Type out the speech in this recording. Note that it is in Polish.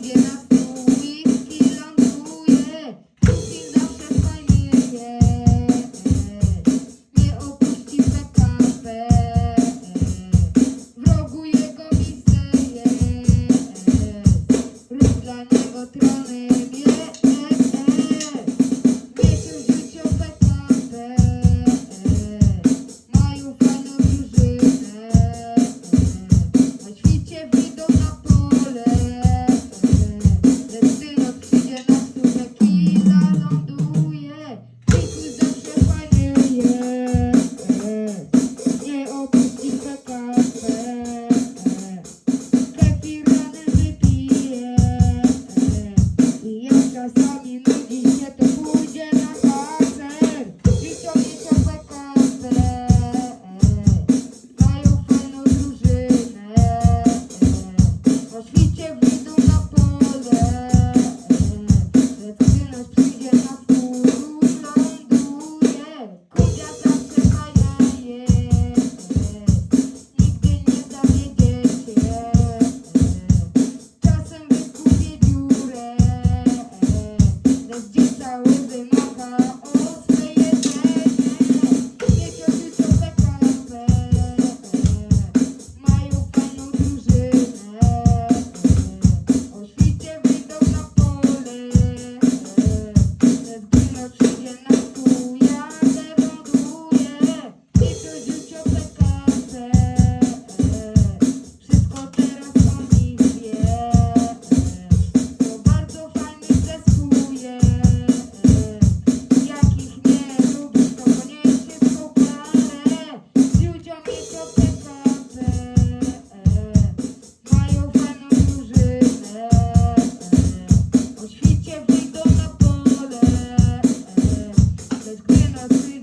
idzie na pół ląduje. Putin zawsze fajnie. Nie opuści PKP. Wrogu jego mizeje. Rób dla niego tron. Pues, pues, Estrella pues. azul. potrzebie na stół. not